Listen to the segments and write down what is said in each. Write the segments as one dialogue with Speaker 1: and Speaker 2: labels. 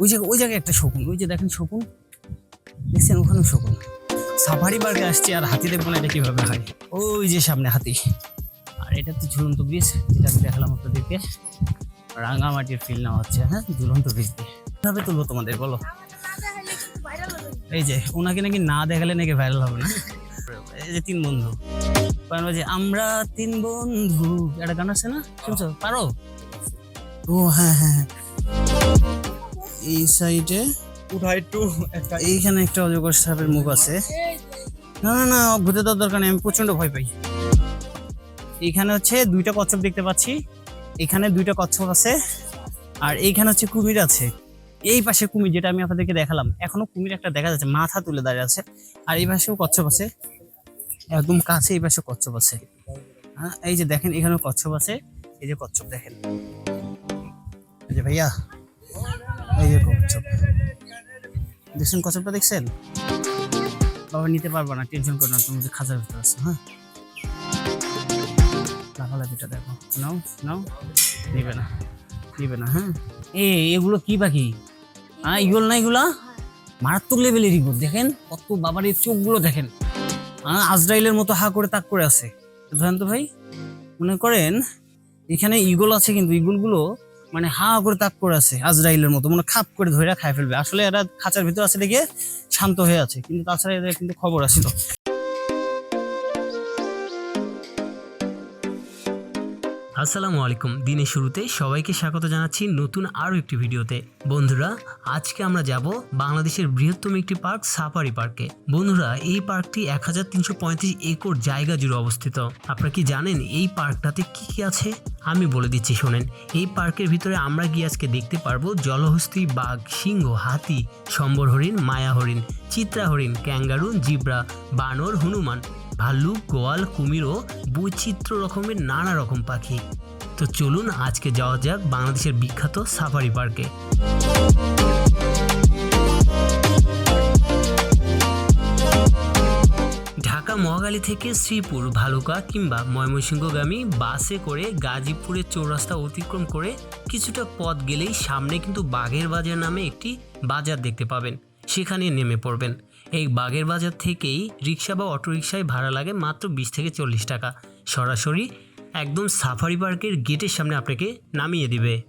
Speaker 1: ওই জায়গায় ওই জায়গায় একটা শকুন, ওই যে দেখেন শকুন? দেখছেন ওখানেও শকুন? সাফারি পার্কে আসছে আর হাতি দেখব না এটা কীভাবে হয়? ওই যে সামনে হাতি। আর এটা তো ঝুলন্ত ব্রিজ যেটা আমি দেখালাম আপনাদেরকে। রাঙামাটির ফিল নেওয়া হচ্ছে হ্যাঁ? ঝুলন্ত ব্রিজ দিয়ে। কীভাবে তুলবো তোমাদের, বলো? এই যে, ওনাকে নাকি না দেখালে নাকি ভাইরাল হবে না? এই যে তিন বন্ধু। যে আমরা তিন বন্ধু, একটা গান আছে না? শুনছো? পারো? ও হ্যাঁ হ্যাঁ হ্যাঁ। এই সাইডে এইখানে একটা অজগর সাপের মুখ আছে। না না না ঘুরতে দেওয়ার দরকার নেই আমি প্রচণ্ড ভয় পাই। এইখানে হচ্ছে দুইটা কচ্ছপ দেখতে পাচ্ছি। এখানে দুইটা কচ্ছপ আছে আর এইখানে হচ্ছে কুমির আছে। এই পাশে কুমির যেটা আমি আপনাদেরকে দেখালাম এখনও কুমির একটা দেখা যাচ্ছে মাথা তুলে দাঁড়িয়ে আছে আর এই পাশেও কচ্ছপ আছে। একদম কাছে এই পাশে কচ্ছপ আছে। হ্যাঁ এই যে দেখেন এখানেও কচ্ছপ আছে। এই যে কচ্ছপ দেখেন। এই যে ভাইয়া এই কচ্ছপ দেখছেন কচ্ছপটা দেখছেন? বাবা, নিতে পারব না টেনশন করো না তুমি যে ভিতরে আছো হ্যাঁ? লাফালাফিটা দেখো। নাও নাও। না না হ্যাঁ? এ, এগুলো কি পাখি? হ্যাঁ ইগল না এগুলা? মারাত্মক লেভেলের ইগল, দেখেন? কত বাবার এই চোখগুলো দেখেন। হ্যাঁ আজরাইলের মতো হা করে তাক করে আছে। ধরেন তো ভাই, মনে করেন, এখানে ইগল আছে কিন্তু ইগলগুলো মানে হা করে তাক করে আছে, আজরাইলের মতো মানে খাপ করে ধরে খাই ফেলবে। আসলে এরা খাঁচার ভিতর আছে দেখে শান্ত হয়ে আছে, কিন্তু তাছাড়া এদের কিন্তু খবর আসছিল
Speaker 2: আসসালামু আলাইকুম। দিনের শুরুতে সবাইকে স্বাগত জানাচ্ছি নতুন আরও একটি ভিডিওতে। বন্ধুরা, আজকে আমরা যাব বাংলাদেশের বৃহত্তম একটি পার্ক, সাফারি পার্কে। বন্ধুরা, এই পার্কটি এক হাজার তিনশো পঁয়ত্রিশ একর জায়গা জুড়ে অবস্থিত। আপনারা কি জানেন এই পার্কটাতে কি কি আছে? আমি বলে দিচ্ছি, শোনেন। এই পার্কের ভিতরে আমরা গিয়ে আজকে দেখতে পারব জলহস্তি, বাঘ, সিংহ, হাতি, সম্বর হরিণ, মায়া হরিণ, চিত্রা হরিণ, ক্যাঙ্গারু, জিব্রা, বানর, হনুমান। ভাল্লুক গোয়াল কুমির ও বৈচিত্র্য রকমের নানা রকম পাখি। তো চলুন আজকে যাওয়া যাক বাংলাদেশের বিখ্যাত সাফারি পার্কে। ঢাকা মহাখালী থেকে শ্রীপুর, ভালুকা কিংবা ময়মনসিংহগামী বাসে করে গাজীপুরের চৌরাস্তা অতিক্রম করে কিছুটা পথ গেলেই সামনে কিন্তু বাঘের বাজার নামে একটি বাজার দেখতে পাবেন। সেখানে নেমে পড়বেন। এই বাগের বাজার থেকেই রিক্সা বা অটোরিকশায় ভাড়া লাগে মাত্র বিশ থেকে চল্লিশ টাকা। সরাসরি একদম সাফারি পার্কের গেটের সামনে আপনাকে নামিয়ে দিবে।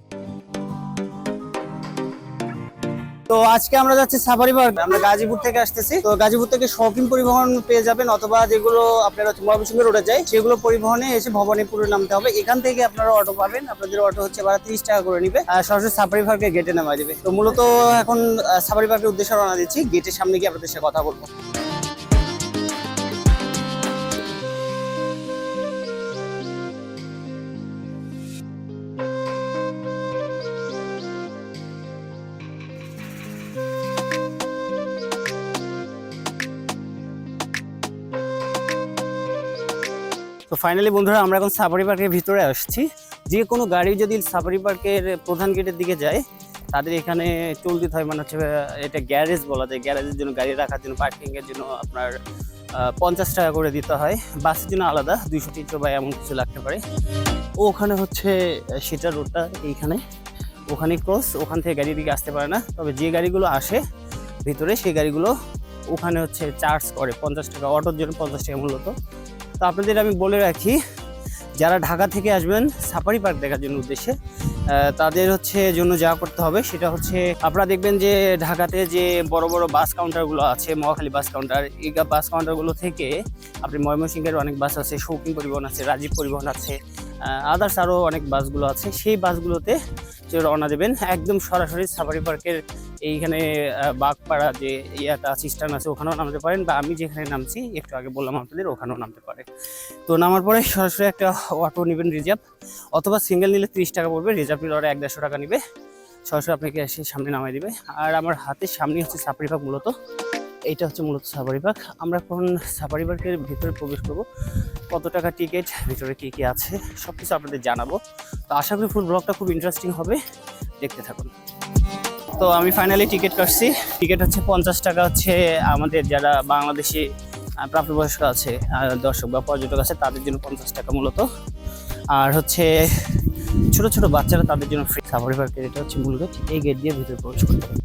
Speaker 1: তো আজকে আমরা যাচ্ছি সাফারি পার্ক। আমরা গাজীপুর থেকে আসতেছি। তো গাজীপুর থেকে শৌখিন পরিবহন পেয়ে যাবেন অথবা যেগুলো আপনারা ময়মনসিংহ রোডে যায়, সেগুলো পরিবহনে এসে ভবানীপুরে নামতে হবে। এখান থেকে আপনারা অটো পাবেন। আপনাদের অটো হচ্ছে ভাড়া তিরিশ টাকা করে নিবে। আর সরাসরি সাফারি পার্কে গেটে নামা যাবে তো মূলত এখন সাফারি পার্কের উদ্দেশ্যে রওনা দিচ্ছি। গেটের সামনে গিয়ে আপনাদের সাথে কথা বলব। তো ফাইনালি বন্ধুরা, আমরা এখন সাফারি পার্কের ভিতরে আসছি। যে কোনো গাড়ি যদি সাফারি পার্কের প্রধান গেটের দিকে যায়, তাদের এখানে টোল দিতে হয় মানে হচ্ছে এটা গ্যারেজ বলা যায়। গ্যারেজের জন্য গাড়ি রাখার জন্য পার্কিংয়ের জন্য আপনার পঞ্চাশ টাকা করে দিতে হয়। বাসের জন্য আলাদা, দুইশো, তিনশো বা এমন কিছু লাগতে পারে। ওখানে হচ্ছে, সেটা রোডটা এইখানে। ওখানে ক্রস ওখান থেকে গাড়ি দিকে আসতে পারে না। তবে যে গাড়িগুলো আসে ভিতরে, সেই গাড়িগুলো ওখানে হচ্ছে চার্জ করে। পঞ্চাশ টাকা, অটোর জন্য পঞ্চাশ টাকা মূলত। তো আপনাদের আমি বলে রাখি, যারা ঢাকা থেকে আসবেন সাফারি পার্ক দেখার জন্য উদ্দেশ্যে তাদের হচ্ছে জন্য যা করতে হবে। সেটা হচ্ছে আপনারা দেখবেন যে ঢাকাতে যে বড় বড় বাস কাউন্টারগুলো আছে, মহাখালী বাস কাউন্টার, এই বাস কাউন্টারগুলো থেকে আপনি ময়মনসিংহের অনেক বাস আছে, শৌখিন পরিবহন আছে, রাজীব পরিবহন আছে আদার্স আরও অনেক বাসগুলো আছে। সেই বাসগুলোতে রওনা দেবেন। একদম সরাসরি সাফারি পার্কের এইখানে আহ, বাগপাড়া যে ইয়াটা সিস্টেম আছে ওখানেও নামতে পারেন বা আমি যেখানে নামছি একটু আগে বললাম আপনাদের ওখানেও নামতে পারে। তো নামার পরে সরাসরি একটা অটো নেবেন রিজার্ভ অথবা সিঙ্গেল নিলে তিরিশ টাকা পড়বে রিজার্ভ নিলে ওরা এক দেড়শো টাকা নেবে। সরাসরি আপনাকে এসে সামনে নামাই দেবে। আর আমার হাতের সামনে হচ্ছে সাফারি পার্ক মূলত। এইটা হচ্ছে মূলত সাফারি পার্ক আমরা এখন সাফারি পার্কের ভিতরে প্রবেশ করব কত টাকা টিকিট ভিতরে কী কী আছে সব কিছু আপনাদের জানাব। তো আশা করি ফুল ব্লগটা খুব ইন্টারেস্টিং হবে। দেখতে থাকুন। তো আমি ফাইনালি টিকিট কাটছি। টিকিট হচ্ছে পঞ্চাশ টাকা হচ্ছে আমাদের যারা বাংলাদেশি প্রাপ্তবয়স্ক আছে দর্শক বা পর্যটক আছে, তাদের জন্য পঞ্চাশ টাকা মূলত। আর হচ্ছে ছোট ছোট বাচ্চারা তাদের জন্য ফ্রি সাফারি পার্কের এটা হচ্ছে মূলত এই গেট দিয়ে ভিতরে প্রবেশ করতে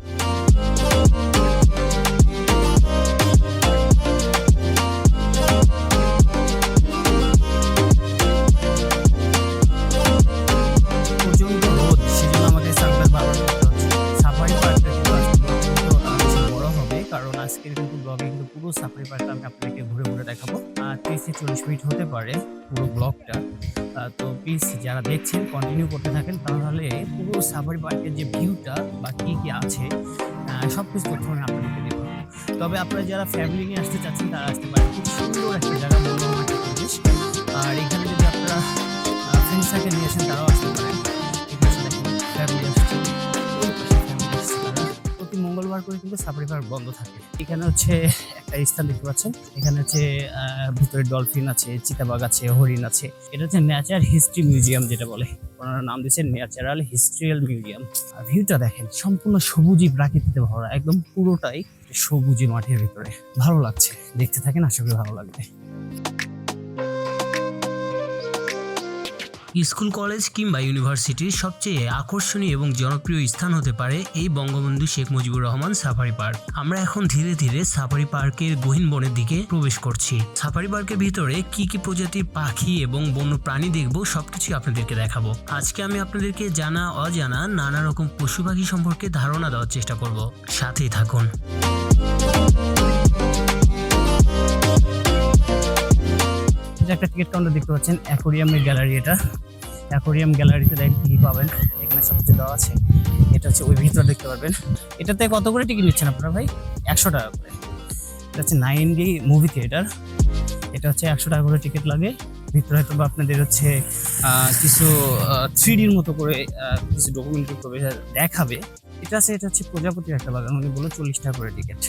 Speaker 1: চল্লিশ মিনিট হতে পারে পুরো ব্লগটা। তো প্লিজ যারা দেখছেন কন্টিনিউ করতে থাকেন, তাহলে পুরো সাফারি পার্কের যে ভিউটা বা কী কী আছে সব কিছু তথ্য আপনাদেরকে দেবো। তবে আপনারা যারা ফ্যামিলি নিয়ে আসতে চাচ্ছেন, তারা আসতে পারেন। খুব সুন্দর একটা জায়গা আর এখানে যদি আপনারা ফ্রেন্ড সার্কেল নিয়ে আসেন, তারাও করে কিন্তু সাফারি বন্ধ থাকে। এখানে হচ্ছে একটা স্থান দেখতে পাচ্ছেন। এখানে হচ্ছে ভিতরে ডলফিন আছে, চিতাবাঘ আছে, হরিণ আছে। এটা হচ্ছে ন্যাচার হিস্ট্রি মিউজিয়াম যেটা বলে। ওনারা নাম দিয়েছেন ন্যাচারাল হিস্ট্রিয়াল মিউজিয়াম। আর ভিউটা দেখেন, সম্পূর্ণ সবুজই প্রাকৃতিতে ভরা, একদম পুরোটাই সবুজই মাঠের ভিতরে। ভালো লাগছে, দেখতে থাকেন, আশা করি ভালো লাগবে।
Speaker 2: স্কুল, কলেজ কিংবা ইউনিভার্সিটির সবচেয়ে আকর্ষণীয় এবং জনপ্রিয় স্থান হতে পারে এই বঙ্গবন্ধু শেখ মুজিবুর রহমান সাফারি পার্ক। আমরা এখন ধীরে ধীরে সাফারি পার্কের গহীন বনের দিকে প্রবেশ করছি। সাফারি পার্কের ভিতরে কি কি প্রজাতির পাখি এবং বন্য প্রাণী দেখব সবকিছু আপনাদেরকে দেখাবো। আজকে আমি আপনাদেরকে জানা, অজানা নানা রকম পশু পাখি সম্পর্কে ধারণা দেওয়ার চেষ্টা করব। সাথেই থাকুন।
Speaker 1: একটা টিকিট কাউন্টার দেখতে পাচ্ছেন অ্যাকোরিয়ামের গ্যালারি এটা। অ্যাকোরিয়াম গ্যালারিতে দেখ কি পাবেন, এখানে সব কিছু দেওয়া আছে। এটা হচ্ছে ওই ভিতরে দেখতে পারবেন। এটাতে কত করে টিকিট নিচ্ছেন আপনারা ভাই? একশো টাকা করে। এটা হচ্ছে নাইন ডি মুভি থিয়েটার এটা হচ্ছে একশো টাকা করে টিকিট লাগে। ভিতরে হয়তো আপনাদের হচ্ছে কিছু থ্রি ডির মতো করে কিছু ডকুমেন্টারি করে দেখাবে। এটা আছে, এটা হচ্ছে প্রজাপতির একটা বাগান। উনি বলে চল্লিশ টাকা করে টিকিট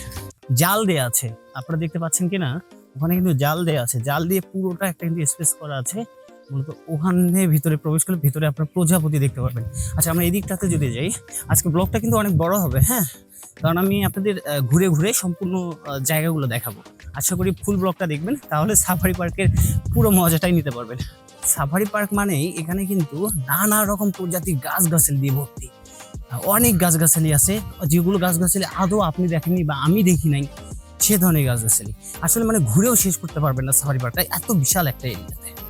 Speaker 1: জাল দেয়া আছে। আপনারা দেখতে পাচ্ছেন কিনা? ওখানে কিন্তু জাল দেওয়া আছে। জাল দিয়ে পুরোটা একটা কিন্তু স্পেস করা আছে। মূলত ওখানে ভিতরে প্রবেশ করলে ভিতরে আপনার প্রজাপতি দেখতে পারবেন। আচ্ছা আমরা এদিকটাতে যদি যাই, আজকে ব্লগটা কিন্তু অনেক বড় হবে হ্যাঁ? কারণ আমি আপনাদের ঘুরে ঘুরে সম্পূর্ণ জায়গাগুলো দেখাবো। আশা করি ফুল ব্লগটা দেখবেন, তাহলে সাফারি পার্কের পুরো মজাটাই নিতে পারবেন। সাফারি পার্ক মানেই এখানে কিন্তু নানা রকম প্রজাতির গাছগাছালি দিয়ে ভর্তি। অনেক গাছগাছালি আছে, যেগুলো গাছগাছালি আদৌ আপনি দেখেননি বা আমি দেখি নাই। সে ধরনের গাছগাছালি আসলে মানে ঘুরেও শেষ করতে পারবেন না সাফারি পার্কটা। এত বিশাল একটা এরিয়াতে।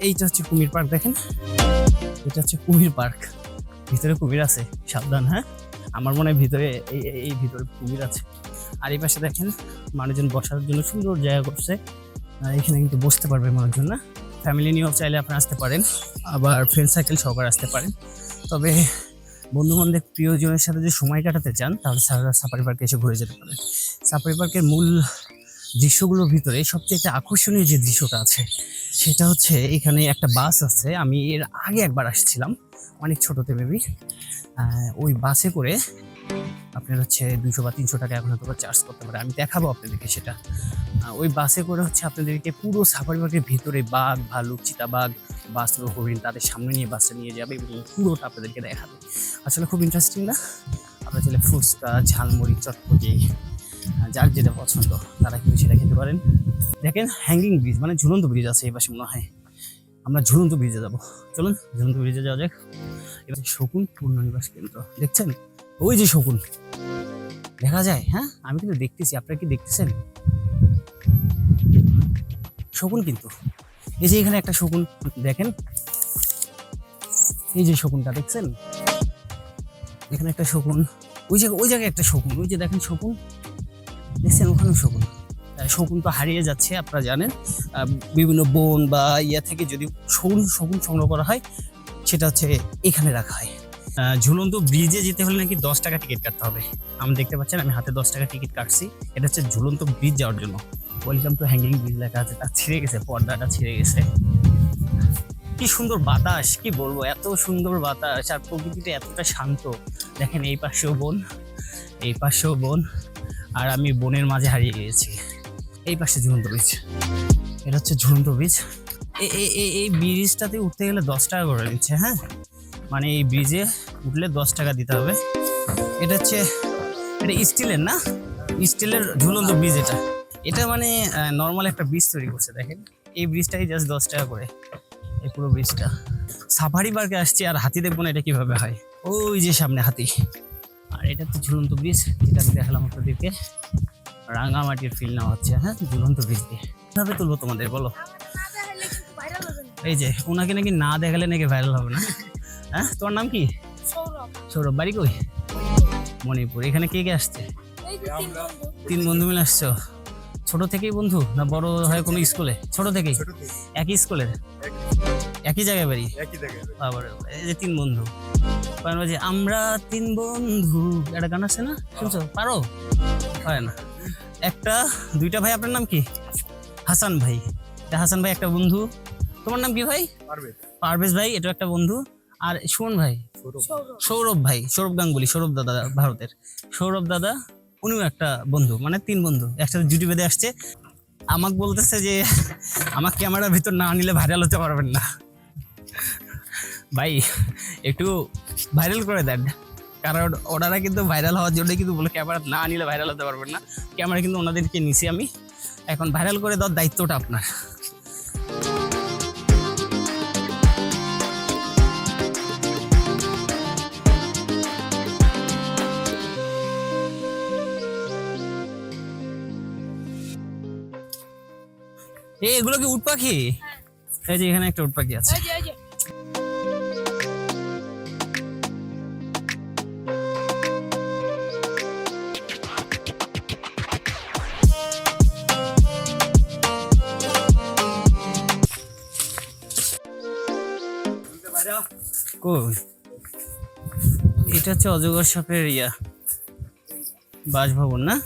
Speaker 1: এইটা হচ্ছে কুমির পার্ক, দেখেন। এটা হচ্ছে কুমির পার্ক। ভিতরে কুমির আছে, সাবধান হ্যাঁ? আমার মনে হয় ভিতরে, এই, এই- ভিতরে কুমির আছে। আর এই পাশে দেখেন, মানুষজন বসার জন্য সুন্দর জায়গা করছে। এখানে কিন্তু বসতে পারবে মানুষজন, না? ফ্যামিলি নিয়েও চাইলে আপনি আসতে পারেন। আবার ফ্রেন্ড সাইকেল সহকারে আসতে পারেন। তবে বন্ধু বান্ধব প্রিয়জনের সাথে যে সময় কাটাতে চান, তাহলে সাফারি পার্কে এসে ঘুরে যেতে পারেন। সাফারি পার্কের মূল দৃশ্যগুলোর ভিতরে সবচেয়ে একটা আকর্ষণীয় যে দৃশ্যটা আছে, সেটা হচ্ছে এখানে একটা বাস আছে। আমি এর আগে একবার আসছিলাম, অনেক ছোটোতে মেবি ওই বাসে করে আপনার হচ্ছে দুশো বা তিনশো টাকা এখন হয়তো চার্জ করতে পারে। আমি দেখাবো আপনাদেরকে সেটা। ওই বাসে করে হচ্ছে আপনাদেরকে পুরো সাফারি পার্কের ভিতরে বাঘ, ভালুক, চিতাবাঘ বাস্তব হরিণ তাদের সামনে নিয়ে বাসটা নিয়ে যাবে এবং পুরোটা আপনাদেরকে দেখাবে। আসলে খুব ইন্টারেস্টিং না? আপনার চাইলে ফুচকা, ঝালমুড়ি, চটপটি যার যেটা পছন্দ, তারা কিন্তু সেটা খেতে পারেন। দেখেন হ্যাঙ্গিং ব্রিজ মানে ঝুলন্ত ব্রিজ আছে এই পাশে মনে হয়। আমরা ঝুলন্ত ব্রিজে যাব। চলুন, ঝুলন্ত ব্রিজে যাওয়া যাক। এবার শকুন, পূর্ণনিবাস কেন্দ্র, দেখছেন? ওই যে শকুন। দেখা যায় হ্যাঁ? আমি কিন্তু দেখতেছি, আপনারা কি দেখতেছেন? শকুন কিন্তু। এই যে এখানে একটা শকুন, দেখেন। এই যে শকুনটা, দেখছেন? এখানে একটা শকুন, ওই জায়গায় ওই জায়গায় একটা শকুন, ওই যে দেখেন শকুন। দেখছেন? ওখানেও শকুন। শকুন তো হারিয়ে যাচ্ছে, আপনারা জানেন। বিভিন্ন বন বা ইয়া থেকে যদি শকুন শকুন সংগ্রহ করা হয়, সেটা হচ্ছে এখানে রাখা হয়। ঝুলন্ত ব্রিজে যেতে হলে নাকি দশ টাকা টিকিট কাটতে হবে। আমি দেখতে পাচ্ছেন, আমি হাতে দশ টাকা টিকিট কাটছি। এটা হচ্ছে ঝুলন্ত ব্রিজ যাওয়ার জন্য। ওয়েলকাম টু হ্যাঙ্গিং ব্রিজ লেখা আছে, তা ছিঁড়ে গেছে, পর্দাটা ছিঁড়ে গেছে। কি সুন্দর বাতাস, কি বলব, এত সুন্দর বাতাস, আর প্রকৃতিটা এতটা শান্ত। দেখেন এই পাশেও বন, এই পাশেও বন, আর আমি বনের মাঝে হারিয়ে গিয়েছি। এই পাশে ঝুলন্ত ব্রিজ এটা হচ্ছে ঝুলন্ত এ- এই ব্রিজটাতে উঠতে গেলে দশ টাকা করে নিচ্ছে হ্যাঁ? মানে এই ব্রিজে উঠলে দশ টাকা দিতে হবে। এটা হচ্ছে, এটা স্টিলের না? স্টিলের ঝুলন্ত ব্রিজ এটা। এটা মানে নর্মাল একটা ব্রিজ তৈরি করছে দেখেন। এই ব্রিজটাই জাস্ট দশ টাকা করে এই পুরো ব্রিজটা সাফারি পার্কে আসছি আর হাতি দেখব না এটা কীভাবে হয়। ওই যে সামনে হাতি। আর এটা তো ঝুলন্ত ব্রিজ যেটা আমি দেখালাম আপনাদেরকে। রাঙামাটির ফিল নেওয়া হচ্ছে হ্যাঁ? ঝুলন্ত ব্রিজ দিয়ে। কীভাবে তুলবো তোমাদের বলো? এই যে ওনাকে নাকি না দেখালে নাকি ভাইরাল হবে না? হ্যাঁ? তোমার নাম কি? সৌরভ। বাড়ি কই? মণিপুর। এখানে কে কে আসছে? তিন বন্ধু মিলে আসছো? ছোট থেকেই বন্ধু না বড় হয় কোনো স্কুলে? ছোট থেকেই? একই স্কুলের? একই জায়গায় বাড়ি? এই যে তিন বন্ধু। যে আমরা তিন বন্ধু। একটা গান আছে না? শুনছো? পারো? হয় না। একটা দুইটা ভাই আপনার নাম কি? হাসান ভাই। হাসান ভাই একটা বন্ধু। তোমার নাম কি ভাই?
Speaker 3: পারবে
Speaker 1: পারভেজ ভাই এটা একটা বন্ধু। আর সুমন ভাই? সৌরভ ভাই সৌরভ গাঙ্গুলি সৌরভ দাদা ভারতের। সৌরভ দাদা উনিও একটা বন্ধু মানে তিন বন্ধু, একসাথে জুটি বেঁধে আসছে। আমাকে বলতেছে যে আমার ক্যামেরার ভিতর না নিলে ভাইরাল হতে পারবেন না। ভাই, একটু ভাইরাল করে দেন। কারণ ওনারা কিন্তু ভাইরাল হওয়ার জন্য কিন্তু বলে ক্যামেরা না নিলে ভাইরাল হতে পারবেন না। ক্যামেরা কিন্তু ওনাদেরকে নিছি আমি। এখন ভাইরাল করে দেওয়ার দায়িত্বটা আপনার। এই এগুলো কি উট পাখি? এই যে এখানে একটা উট পাখি আছে। কই? এটা হচ্ছে অজগর সাপের ইয়া বাসভবন না?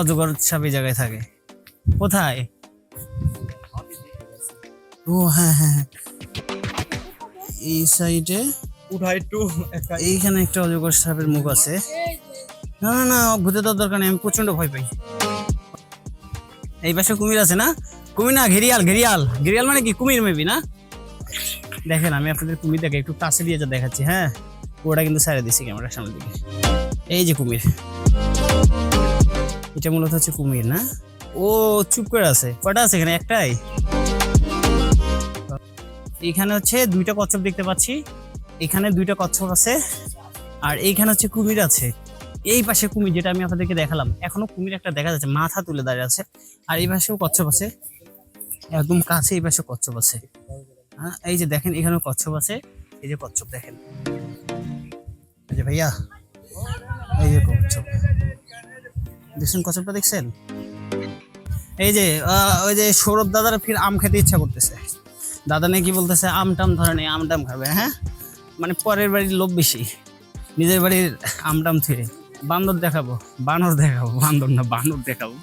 Speaker 1: অজগর সাপ এই জায়গায় থাকে। কোথায়? ও হ্যাঁ হ্যাঁ হ্যাঁ। এই সাইডে
Speaker 3: উঠাই টু
Speaker 1: এইখানে একটা অজগর সাপের মুখ আছে। না না না ভূতে দেওয়ার দরকার নেই আমি প্রচণ্ড ভয় পাই। এই পাশে কুমির আছে না? কুমির না ঘেরিয়াল ঘেরিয়াল। ঘেরিয়াল মানে কি? কুমির মেবি না? দেখেন আমি আপনাদের কুমির দেখে একটু কাছে দিয়ে যা দেখাচ্ছি হ্যাঁ? ওটা কিন্তু সাইডে দিচ্ছি ক্যামেরার সামনের দিকে। এই যে কুমির। এটা মূলত হচ্ছে কুমির না? ও চুপ করে আছে। কয়টা আছে এখানে? একটাই? এখানে হচ্ছে দুইটা কচ্ছপ দেখতে পাচ্ছি। এখানে দুইটা কচ্ছপ আছে। আর এইখানে হচ্ছে কুমির আছে। এই পাশে কুমির যেটা আমি আপনাদেরকে দেখালাম, এখনও কুমির একটা দেখা যাচ্ছে, মাথা তুলে দাঁড়িয়ে আছে। আর এই পাশেও কচ্ছপ আছে। একদম কাছে এই পাশে কচ্ছপ আছে। হ্যাঁ এই যে দেখেন, এখানেও কচ্ছপ আছে। এই যে কচ্ছপ দেখেন। এই যে ভাইয়া, এই যে কচ্ছপ। দেখছেন কচ্ছপটা দেখছেন? এই যে ওই যে সৌরভ দাদার ফির আম খেতে ইচ্ছা করতেছে। দাদা নাকি বলতেছে আম টাম ধরে নেই আম টাম খাবে। হ্যাঁ? মানে পরের বাড়ির লোভ বেশি। নিজের বাড়ির আম টাম থুয়ে বান্দর দেখাবো, বানর দেখাবো, বান্দর না, বানর দেখাবো।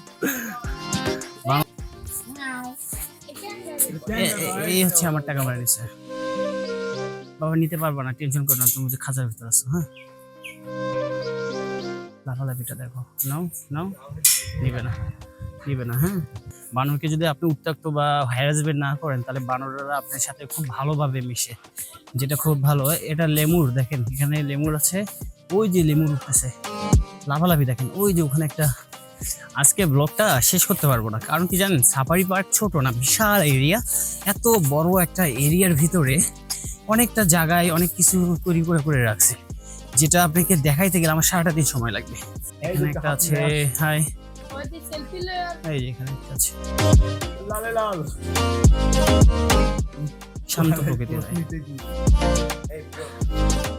Speaker 1: এই হচ্ছে আমার টাকা মারা নিচ্ছে বাবা, নিতে পারব না, টেনশন করো না, তুমি যে খাঁচার ভিতর আছো হ্যাঁ? লাফালাফিটা দেখো। নাও নাও। নিবে না নিবে না হ্যাঁ। বানরকে যদি আপনি উত্তক্ত বা হ্যারাসমেন্ট না করেন, তাহলে বানররা আপনার সাথে খুব ভালোভাবে মিশে। যেটা খুব ভালো, এটা লেমুর, দেখেন, এখানে লেমুর আছে। ওই যে লেমুর উঠতেছে। লাফালাফি দেখেন, ওই যে ওখানে একটা আজকে ব্লগটা শেষ করতে পারব না। কারণ কি জানেন সাফারি পার্ক ছোট না, বিশাল এরিয়া এত বড় একটা এরিয়ার ভিতরে অনেকটা জায়গায় অনেক কিছু তৈরি করে করে রাখছে। যেটা আপনাকে দেখাইতে গেলে আমার সারাটা দিন সময় লাগবে। এখানে একটা আছে হাই। এই যে এখানে একটা আছে। শান্ত প্রকৃতির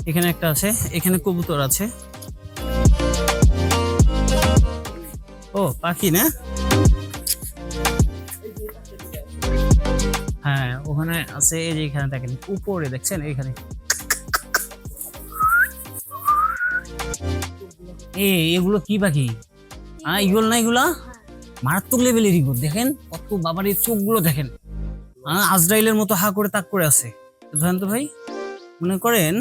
Speaker 1: এখানে একটা আছে এখানে কবুতর আছে। ও পাখি না? হ্যাঁ ওখানে আছে এই যে এখানে দেখেন উপরে দেখছেন এইখানে। এ, এগুলো কি পাখি? হ্যাঁ ইগল না এগুলা? মারাত্মক লেভেলের ইগল দেখেন? কত বাবার এই চোখগুলো দেখেন। আজরাইলের মতো হা করে তাক করে আছে। ধরেন তো ভাই, মনে করেন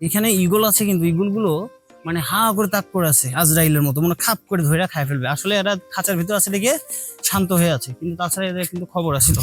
Speaker 1: এখানে ইগল আছে কিন্তু ইগলগুলো মানে হা করে তাক করে আছে আজরাইলের মতো মানে খাপ করে ধরে খায় ফেলবে। আসলে এরা খাঁচার ভিতর আছে দেখে শান্ত হয়ে আছে, কিন্তু তাছাড়া এদের কিন্তু খবর আছিল